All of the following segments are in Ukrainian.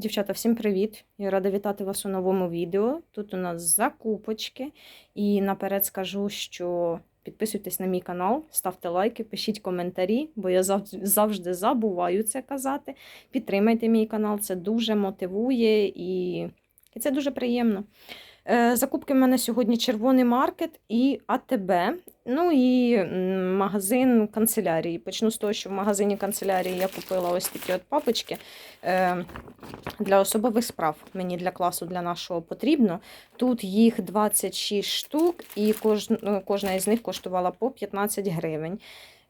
Дівчата, всім привіт! Я рада вітати вас у новому відео. Тут у нас закупочки. І наперед скажу, що підписуйтесь на мій канал, ставте лайки, пишіть коментарі, бо я завжди забуваю це казати. Підтримайте мій канал, це дуже мотивує і, і це дуже приємно. Е, Закупки в мене сьогодні червоний маркет і АТБ. Ну і магазин канцелярії. Почну з того, що в магазині канцелярії я купила ось такі от папочки. Е, для особових справ мені для класу для нашого потрібно. Тут їх 26 штук, і ну, кожна із них коштувала по 15 гривень.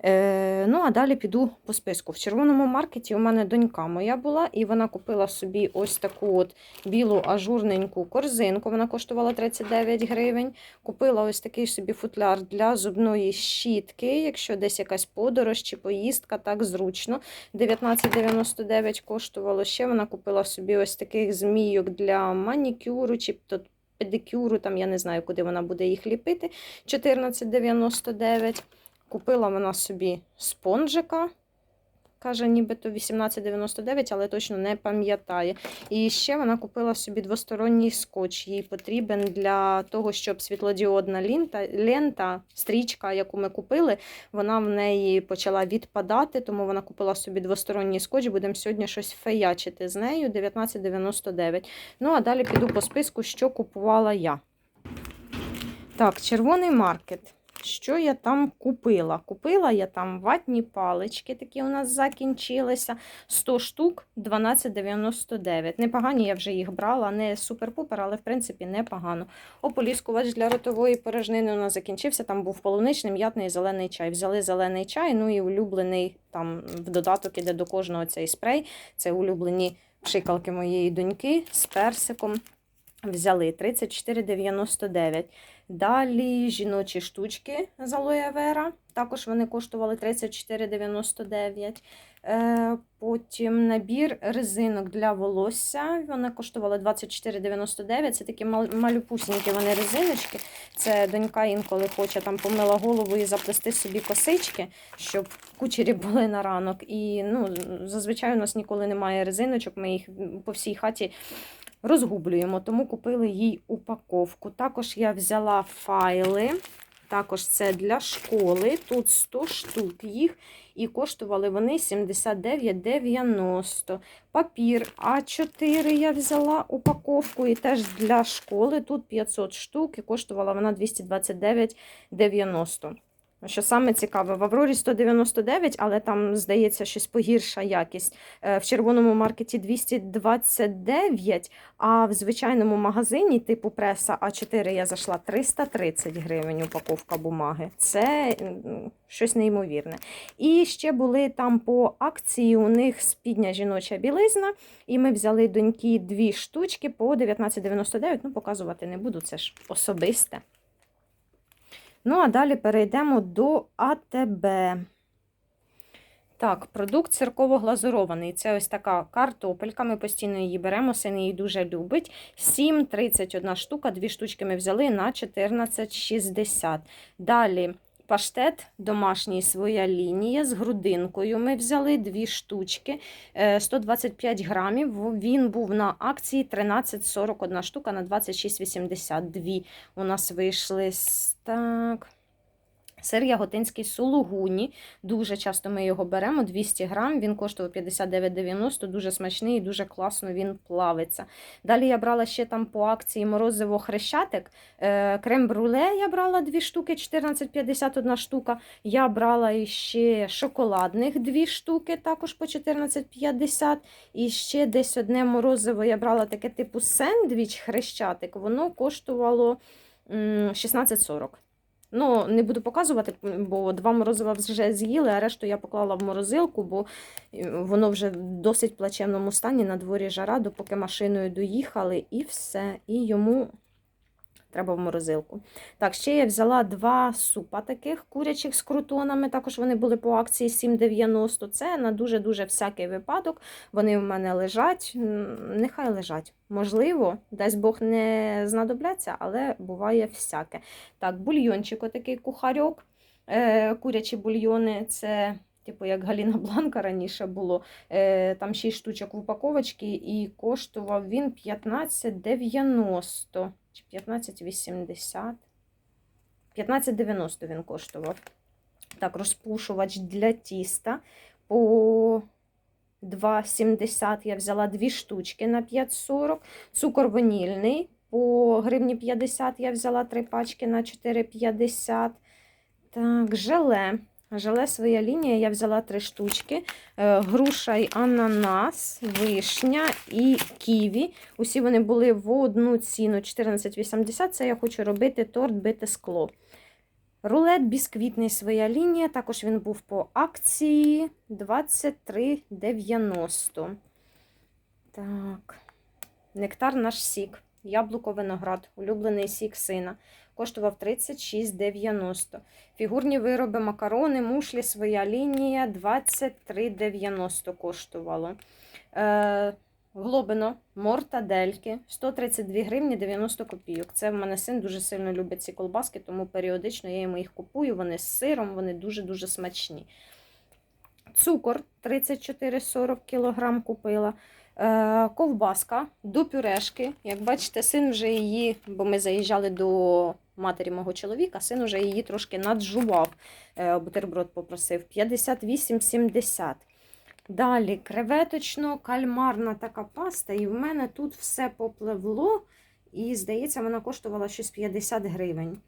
Е, ну, а далі піду по списку. В червоному маркеті у мене донька моя була, і вона купила собі ось таку от білу ажурненьку корзинку. Вона коштувала 39 гривень. Купила ось такий собі футляр для зубної щітки, якщо десь якась подорож чи поїздка, так зручно. 19,99 коштувало. Ще вона купила собі ось таких змійок для манікюру чи педикюру, там я не знаю, куди вона буде їх ліпити. 14,99. Купила вона собі спонжика. Каже, нібито 18,99, але точно не пам'ятає. І ще вона купила собі двосторонній скотч. Їй потрібен для того, щоб світлодіодна лента, лента, стрічка, яку ми купили, вона в неї почала відпадати, тому вона купила собі двосторонній скотч. Будемо сьогодні щось феячити з нею 19,99. Ну, а далі піду по списку, що купувала я. Так, червоний маркет. Що я там купила? Купила я там ватні палички, такі у нас закінчилися. 100 штук 12,99. Непогані я вже їх брала, не супер-пупер, але в принципі непогано. Ополіскувач для ротової порожнини у нас закінчився. Там був полуничний, м'ятний і зелений чай. Взяли зелений чай, ну і улюблений там в додаток іде до кожного цей спрей. Це улюблені пшикалки моєї доньки з персиком. Взяли 34,99. Далі жіночі штучки з алоє вера. Також вони коштували 34,99. Е, Потім набір резинок для волосся. Вони коштували 24,99. Це такі мал- малюпусінькі вони резиночки. Це донька інколи хоче там помила голову і заплести собі косички, щоб кучері були на ранок. І ну, зазвичай у нас ніколи немає резиночок. Ми їх по всій хаті розгублюємо, тому купили їй упаковку. Також я взяла файли. Також це для школи. Тут 100 штук їх, і коштували вони 79,90. Папір А4 я взяла упаковку, і теж для школи. Тут 500 штук, і коштувала вона 229,90. Що саме цікаве, в Аврорі 199, але там, здається, щось погірша якість. Е, В червоному маркеті 229, а в звичайному магазині типу преса А4 я зайшла 330 гривень упаковка бумаги. Це щось неймовірне. І ще були там по акції у них спідня жіноча білизна. І ми взяли доньки дві штучки по 19,99. Ну, показувати не буду, це ж особисте. Ну, а далі перейдемо до АТБ. Так, продукт цирково-глазурований. Це ось така картопелька. Ми постійно її беремо, син її дуже любить. 7,31 штука, дві штучки ми взяли на 14,60. Далі паштет домашній своя лінія з грудинкою. Ми взяли дві штучки, е, 125 грамів. Він був на акції 13,41 штука на 26,82. У нас вийшли так. Сир яготинський сулугуні. Дуже часто ми його беремо 200 грам. Він коштував 59,90, дуже смачний і дуже класно він плавиться. Далі я брала ще там по акції морозиво хрещатик. Е, Крем-бруле я брала дві штуки, 14,51 штука. Я брала ще шоколадних дві штуки, також по 14,50. І ще десь одне морозиво я брала таке типу сендвіч хрещатик. Воно коштувало 16,40. Ну, не буду показувати, бо два морозива вже з'їли, а решту я поклала в морозилку, бо е, воно вже в досить плачевному стані, на дворі жара, допоки машиною доїхали, і все. І йому треба в морозилку. Так, ще я взяла два супа таких курячих з крутонами. Також вони були по акції 7,90. Це на дуже-дуже всякий випадок. Вони в мене лежать. Нехай лежать. Можливо, дасть Бог не знадобляться, але буває всяке. Так, бульйончик, отакий кухарьок. Е, Курячі бульйони це Типу, як Галіна Бланка раніше було. Е, там 6 штучок в упаковочці, і коштував він 15,90 чи 15,80. 15,90 він коштував. Так, розпушувач для тіста по 2,70 я взяла дві штучки на 5,40. Цукор ванільний по гривні 50 я взяла три пачки на 4,50. Так, желе. Желе своя лінія, я взяла три штучки. Е, Груша і ананас, вишня і ківі. Усі вони були в одну ціну 14,80. Це я хочу робити торт бите скло. Рулет бісквітний своя лінія. Також він був по акції 23,90. Так. Нектар наш сік. Яблуко виноград, улюблений сік сина. Коштував 36,90. Фігурні вироби, макарони, мушлі, своя лінія 23,90 коштувало. Е, Глобино, мортадельки 132 гривні 90 копійок. Це в мене син дуже сильно любить ці колбаски, тому періодично я йому їх купую. Вони з сиром, вони дуже-дуже смачні. Цукор 34,40 кг купила. Е, ковбаска до пюрешки. Як бачите, син вже її, бо ми заїжджали до матері мого чоловіка, син вже її трошки наджував. Е, бутерброд попросив 58,70. Далі креветочно-кальмарна така паста, і в мене тут все попливло. І, здається, вона коштувала щось 50 гривень.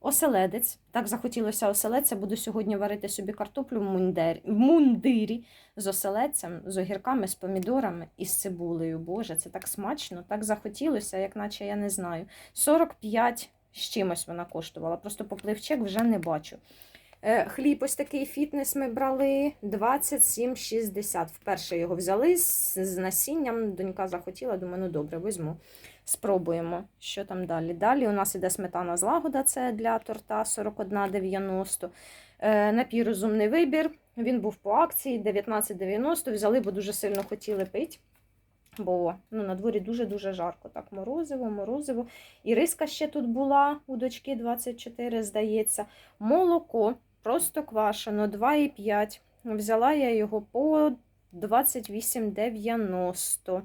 Оселедець. Так захотілося оселедця. Буду сьогодні варити собі картоплю в мундирі, з оселедцем, з огірками, з помідорами і з цибулею. Боже, це так смачно, так захотілося, як наче я не знаю. 45 з чимось вона коштувала. Просто попливчик вже не бачу. Е, Хліб ось такий фітнес ми брали 27,60. Вперше його взяли з, насінням. Донька захотіла, думаю, ну добре, візьму. Спробуємо, що там далі. Далі у нас іде сметана злагода, це для торта 41,90. Е, Напій розумний вибір. Він був по акції 19,90. Взяли, бо дуже сильно хотіли пити. Бо ну, на дворі дуже-дуже жарко. Так, морозиво, морозиво. І риска ще тут була у дочки 24, здається. Молоко просто квашено 2,5. Взяла я його по 28,90.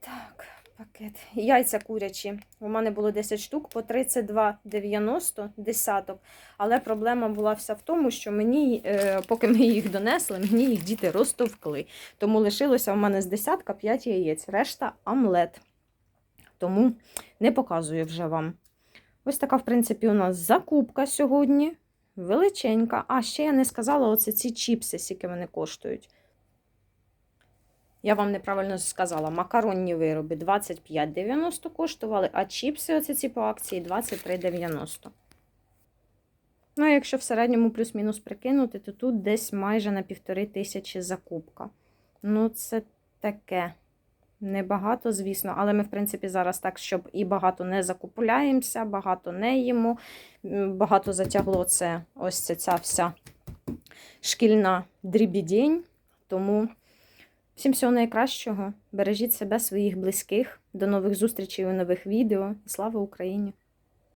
Так, пакет. Яйця курячі. У мене було 10 штук по 32,90 десяток. Але проблема була вся в тому, що мені, е, поки ми їх донесли, мені їх діти розтовкли. Тому лишилося в мене з десятка 5 яєць. Решта омлет. Тому не показую вже вам. Ось така, в принципі, у нас закупка сьогодні. Величенька. А, ще я не сказала, оце ці чіпси, скільки вони коштують. Я вам неправильно сказала, макаронні вироби 25,90 коштували, а чіпси оці ці по акції 23,90. Ну, а якщо в середньому плюс-мінус прикинути, то тут десь майже на півтори тисячі закупка. Ну, це таке. Небагато, звісно, але ми, в принципі, зараз так, щоб і багато не закупуляємося, багато не їмо. Багато затягло це ось ця, ця вся шкільна дрібідінь. Тому всім всього найкращого. Бережіть себе, своїх близьких. До нових зустрічей у нових відео. Слава Україні!